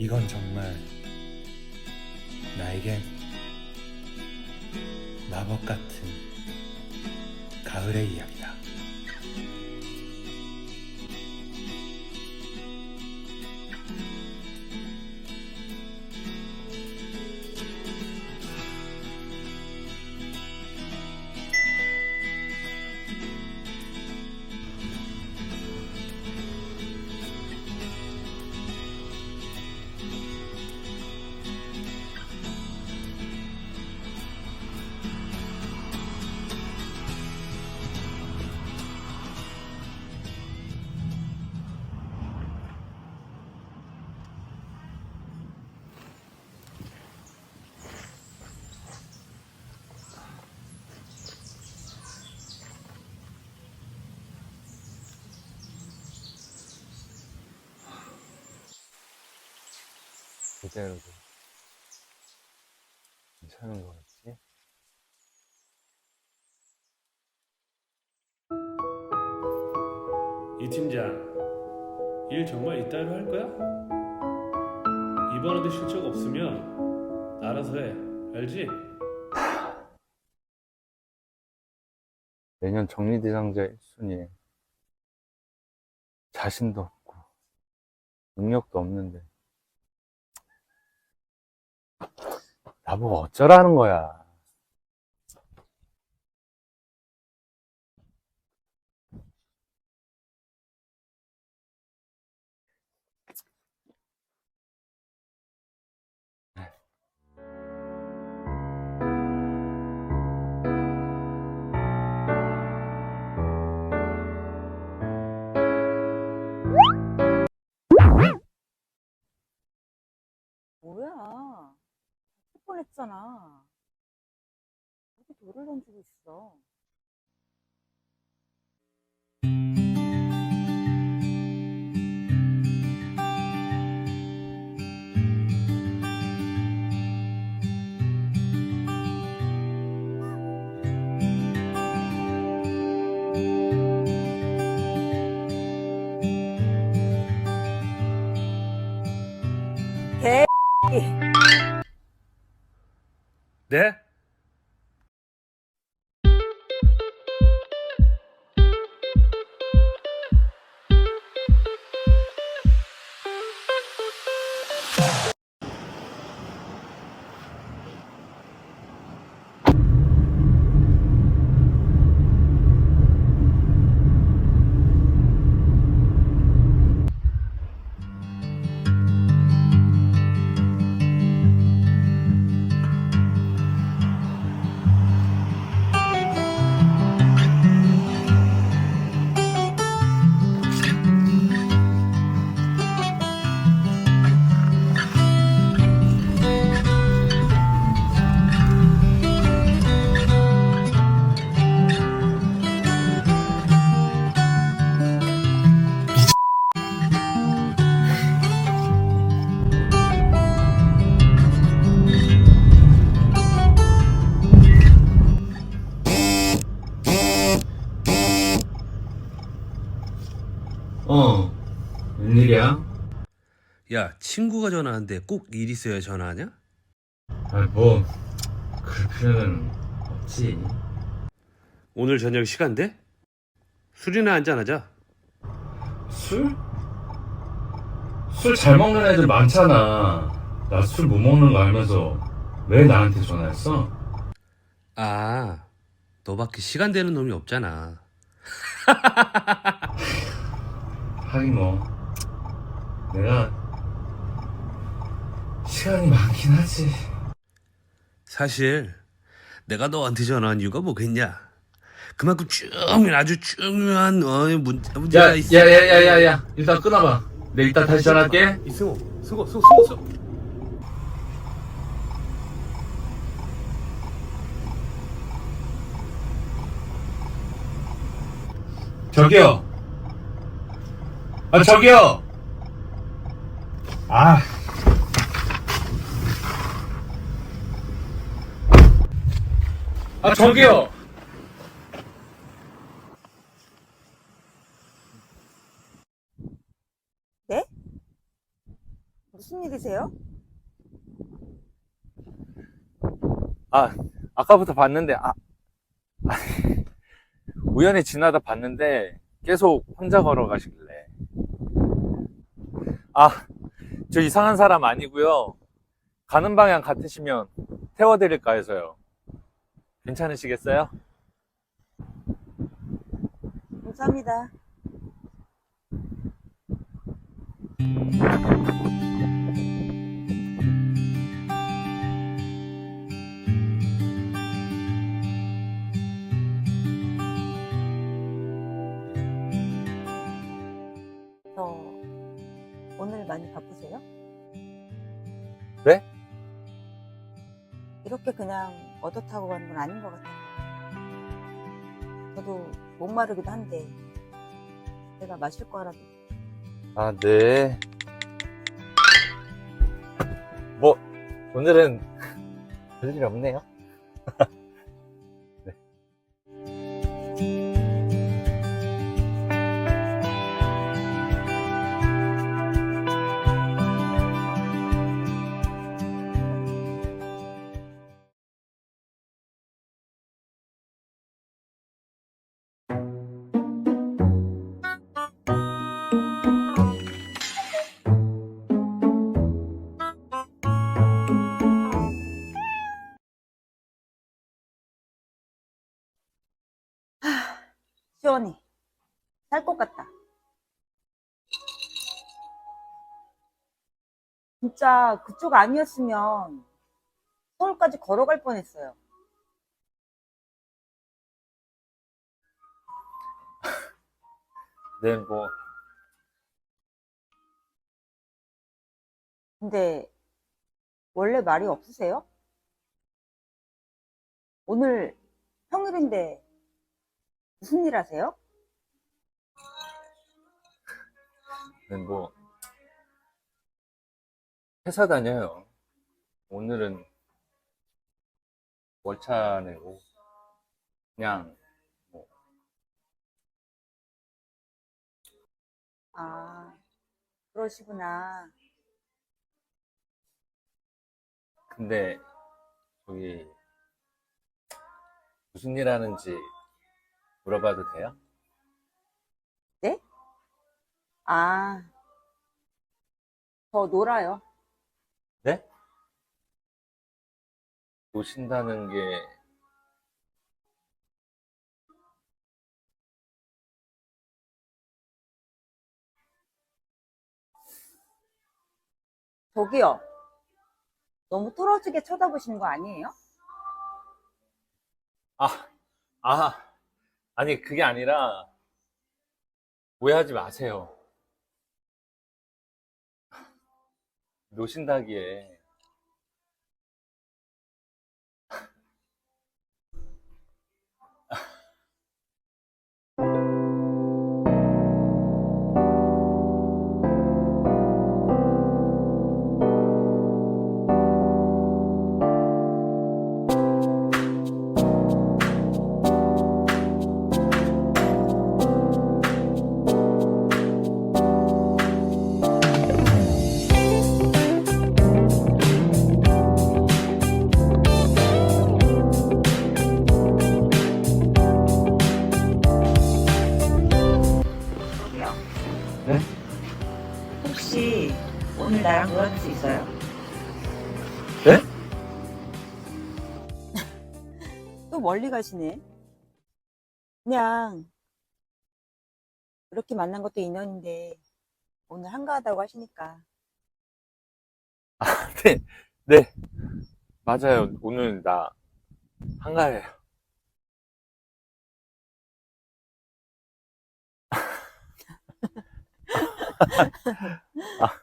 이건 정말 나에겐 마법 같은 가을의 이야기다. 이대로도 괜찮은 거겠지? 이 팀장 일 정말 이따위로 할 거야? 이번에도 실적 없으면 알아서 해 알지? 내년 정리대상자 1순위에 자신도 없고 능력도 없는데 나보고 어쩌라는 거야 뭐야? 칠 뻔했잖아. 어디 돌을 던지고 있어? 네? 친구가 전화하는데 꼭 일 있어야 전화하냐? 아뭐 그럴 필요는 없지 오늘 저녁 시간 돼? 술이나 한잔 하자. 술? 술 잘 먹는 애들 많잖아 나 술 못 먹는 거 알면서 왜 나한테 전화했어? 아, 너밖에 시간 되는 놈이 없잖아. 하긴 뭐 내가 시간이 많긴 하지. 사실 내가 너한테 전화한 이유가 뭐겠냐? 그만큼 중요한 아주 중요한 어, 문제, 문제가 있어. 야야야 야 야 야 일단 끊어봐. 내가 이따 다시 전화할게. 이승호 수고 수고 수고 수고 저기요. 아 저기요. 아 아, 저기요! 네? 무슨 일이세요? 아, 아까부터 봤는데, 아, 아, 우연히 지나다 봤는데, 계속 혼자 걸어가시길래. 아, 저 이상한 사람 아니고요. 가는 방향 같으시면 태워드릴까 해서요. 괜찮으시겠어요? 감사합니다. 저 오늘 많이 바쁘세요? 네? 이렇게 그냥 얻어 타고 가는 건 아닌 것 같아요. 저도 목마르기도 한데 제가 마실 거라도 아, 네. 뭐, 오늘은 별일 없네요. 살 것 같다. 진짜 그쪽 아니었으면 서울까지 걸어갈 뻔했어요. 네, 뭐, 근데 원래 말이 없으세요? 오늘 평일인데 무슨 일 하세요? 뭐, 회사 다녀요. 오늘은 월차 내고, 그냥, 뭐, 아, 그러시구나. 근데, 저기, 무슨 일 하는지 물어봐도 돼요? 네? 아, 저 놀아요. 네? 노신다는 게, 저기요. 너무 뚫어지게 쳐다보시는 거 아니에요? 아, 아, 아니, 그게 아니라, 오해하지 마세요. 노신다기에, 멀리 가시네. 그냥 이렇게 만난 것도 인연인데 오늘 한가하다고 하시니까. 아, 네, 네. 맞아요. 오늘 나 한가해요. 아,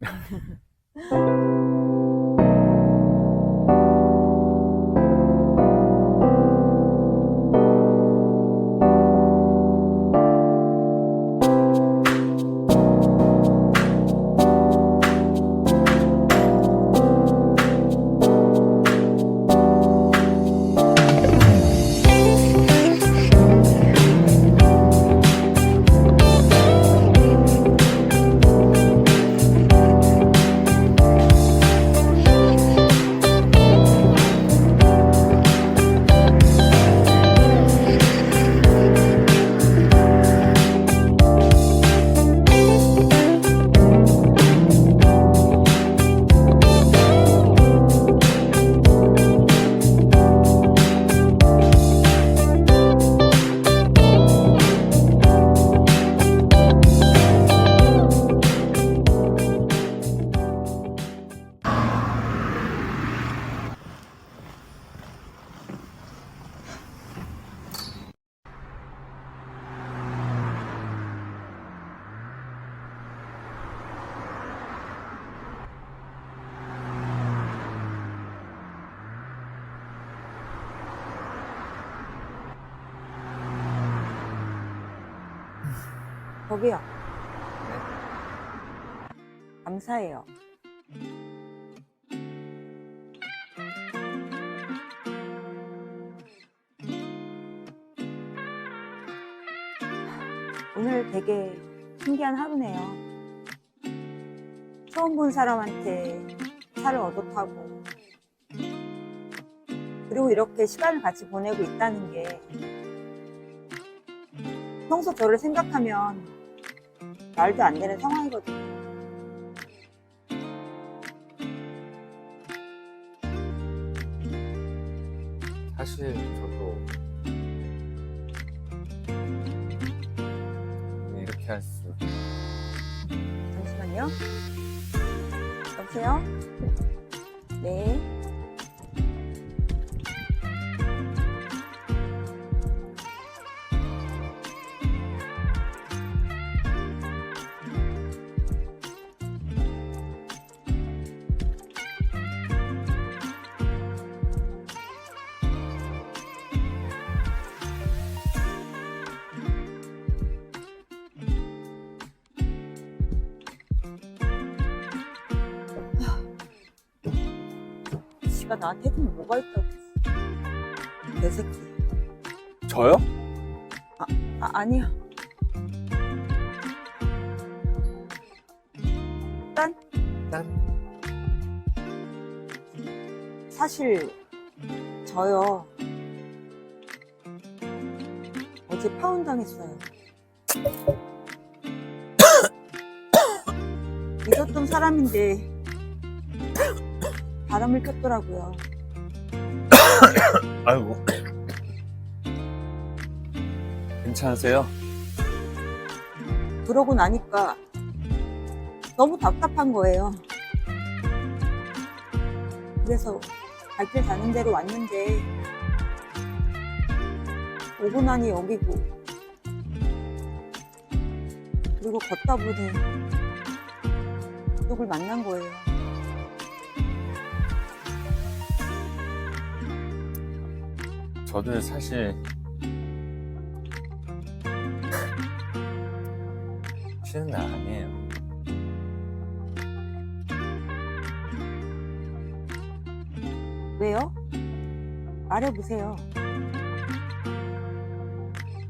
감사해요. 오늘 되게 신기한 하루네요. 처음 본 사람한테 차를 얻어 타고 그리고 이렇게 시간을 같이 보내고 있다는 게 평소 저를 생각하면 말도 안 되는 상황이거든요. 사실 저도 이렇게 할 수. 잠시만요. 여보세요? 네. 지가 나한테 해준 뭐가 있다고. 개새끼. 저요? 아, 아니요. 딴? 딴? 사실, 저요. 어제 파혼당했어요. 믿었던 사람인데, 바람을 폈더라고요. 아이고. 괜찮으세요? 그러고 나니까 너무 답답한 거예요. 그래서 발길 닿는 대로 왔는데 오고 나니 여기고 그리고 걷다 보니 누굴 만난 거예요. 저도 사실 쉬는 날 아니에요. 왜요? 말해보세요.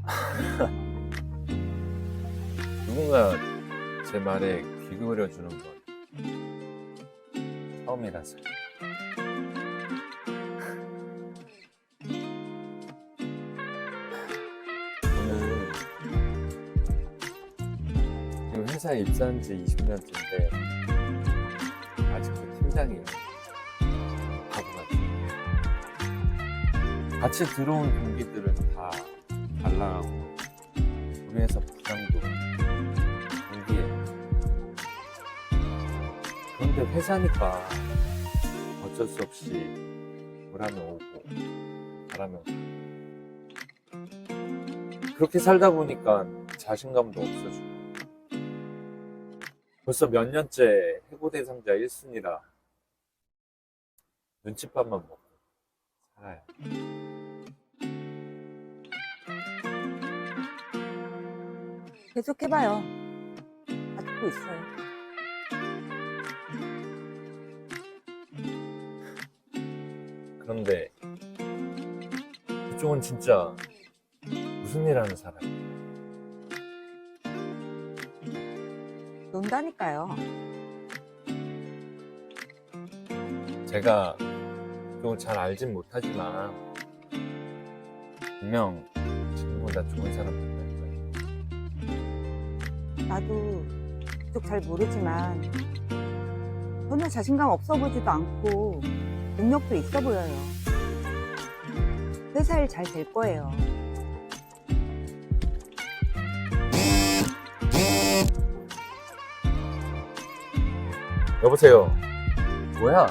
누군가 제 말에 귀 기울여주는 건 처음이라서요. 회사에 입사한 지 20년째인데 아직도 팀장이에요. 바보같이. 같이 들어온 동기들은 다잘 나가고 우리 회사 부장도 동기예요. 그런데 회사니까 어쩔 수 없이 오라면 오고 가라면 가고 그렇게 살다 보니까 자신감도 없어지고 벌써 몇 년째 해고 대상자 1순위라 눈칫밥만 먹고 살아요. 계속 해봐요. 다 듣고 있어요. 그런데 그쪽은 진짜 무슨 일 하는 사람이에요? 논다니까요. 제가 그쪽을 잘 알진 못하지만 분명 지금보다 좋은 사람 만날 거예요. 나도 그쪽 잘 모르지만 전혀 자신감 없어 보지도 않고 능력도 있어 보여요. 회사 일 잘 될 거예요. 여보세요. 뭐야?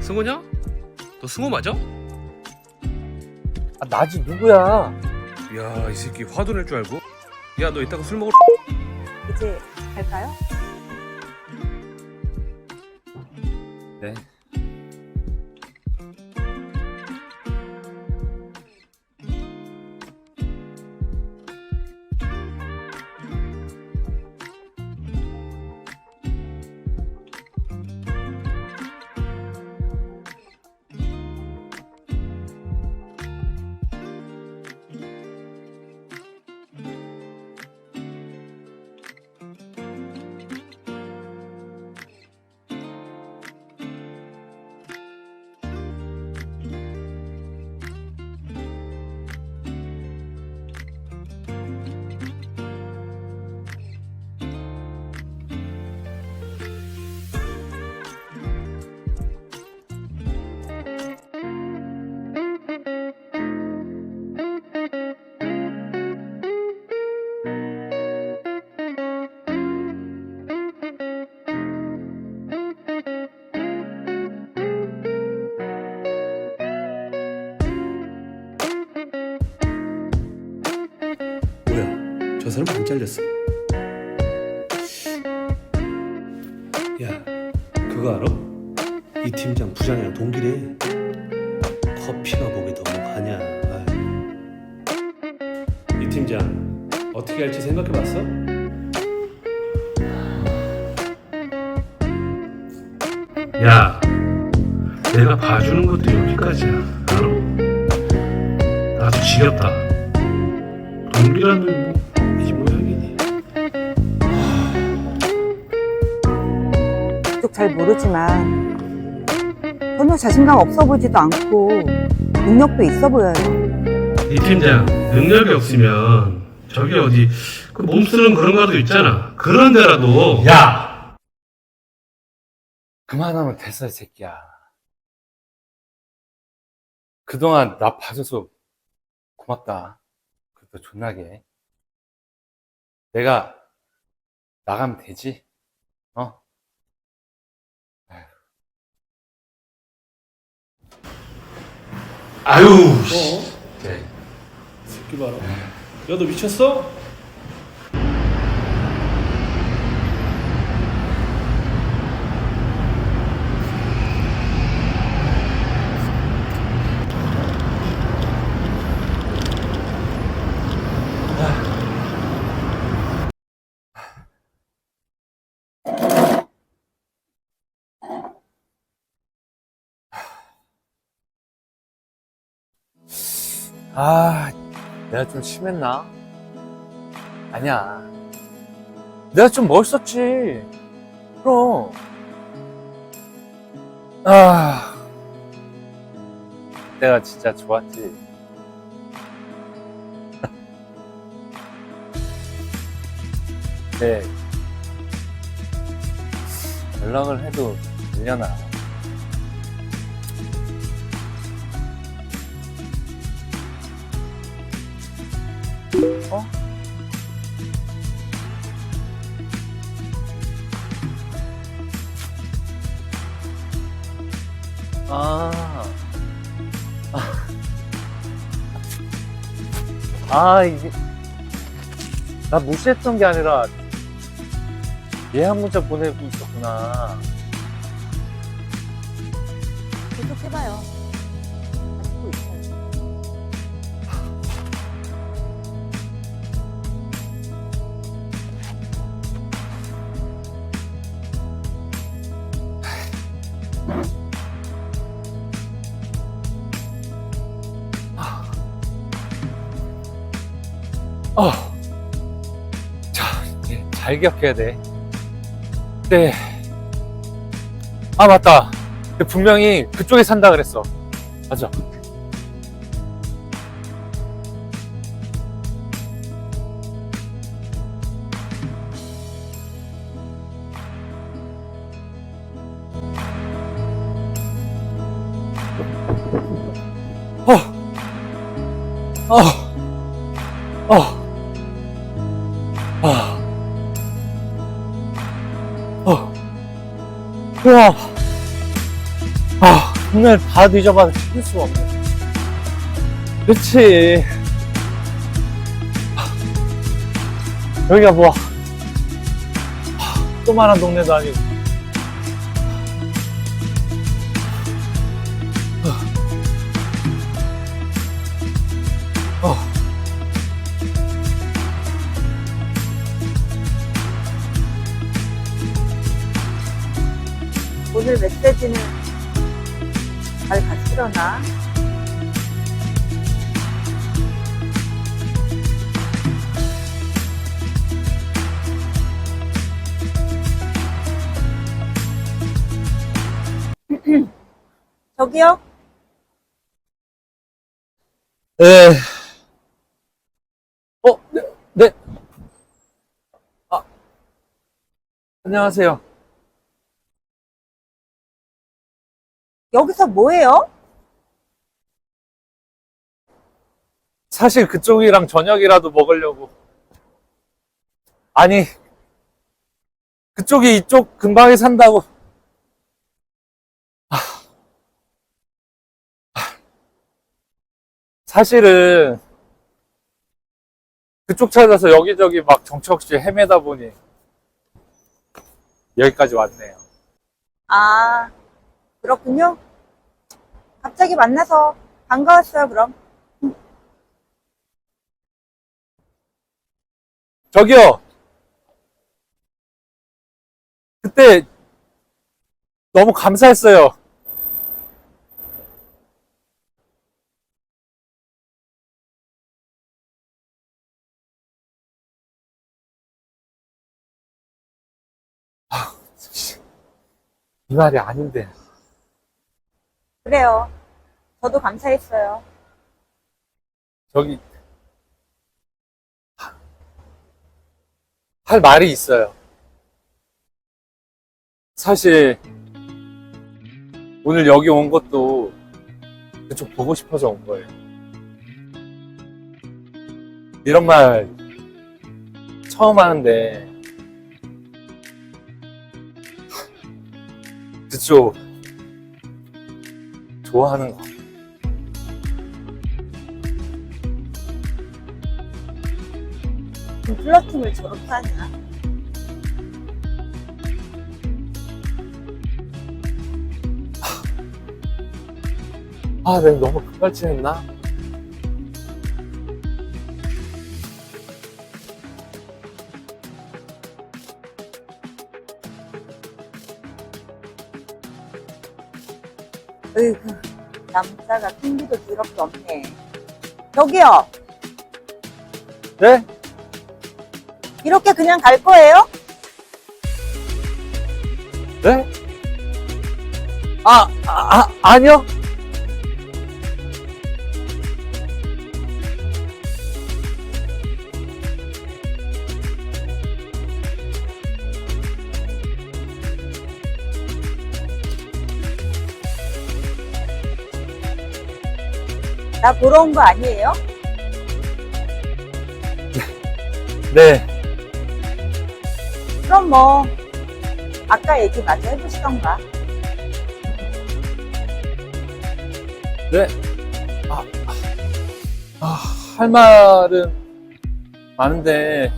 승호냐? 너 승호 맞아? 아, 나지 누구야? 야, 이 새끼 화도 낼 줄 알고. 야, 너 이따가 술 먹을. 이제 갈까요? 사람 안 잘렸어. 야, 그거 알아? 이 팀장 부장이랑 동기래. 그쪽 잘 모르지만 전혀 자신감 없어 보이지도 않고 능력도 있어 보여요. 이 팀장 능력이 없으면 저기 어디 그 몸 쓰는 그런 거도 있잖아. 그런 데라도 야! 그만하면 됐어, 이 새끼야. 그동안 나 봐줘서 고맙다. 그래도 존나게. 내가 나가면 되지? 아유. 어? 네. 새끼 봐라. 야 너 미쳤어? 아, 내가 좀 심했나? 아니야. 내가 좀 멋있었지. 그럼. 아, 내가 진짜 좋았지. 네. 연락을 해도 되려나? 어? 아. 아, 이게. 나 무시했던 게 아니라, 얘한 문자 보내고 있었구나. 계속 해봐요. 어. 자, 이제 잘 기억해야 돼. 네. 아, 맞다. 분명히 그쪽에 산다 그랬어. 맞아. 다 뒤져봐도 찾을 수가 없네. 그치. 아, 여기가 뭐, 아, 조만한 동네도 아니고. 어. 어. 오늘 메시지는 잘 갔으려나? 저기요? 네. 어, 네, 네. 아, 안녕하세요. 여기서 뭐해요? 사실 그쪽이랑 저녁이라도 먹으려고. 아니, 그쪽이 이쪽 근방에 산다고. 아, 아, 사실은 그쪽 찾아서 여기저기 막 정처 없이 헤매다 보니 여기까지 왔네요. 아, 그렇군요. 갑자기 만나서 반가웠어요, 그럼. 저기요! 그때 너무 감사했어요. 아, 씨. 이 말이 아닌데. 그래요. 저도 감사했어요. 저기, 하- 할 말이 있어요. 사실, 오늘 여기 온 것도 그쪽 보고 싶어서 온 거예요. 이런 말 처음 하는데, 그쪽 좋아하는 거. 플러팅을 졸업하냐? 아, 내가 너무 급발진했나? 으이구, 남자가 핑계도 더럽게 없네. 저기요, 네? 이렇게 그냥 갈 거예요? 네? 아, 아, 아 아니요. 나 보러 온 거 아니에요? 네. 뭐, 아까 얘기 마저 해보시던가. 네. 아, 아, 할 말은 많은데,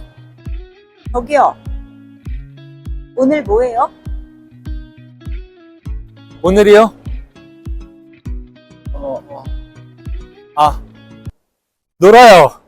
저기요, 오늘 뭐해요? 오늘이요? 어, 어. 아, 놀아요.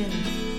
마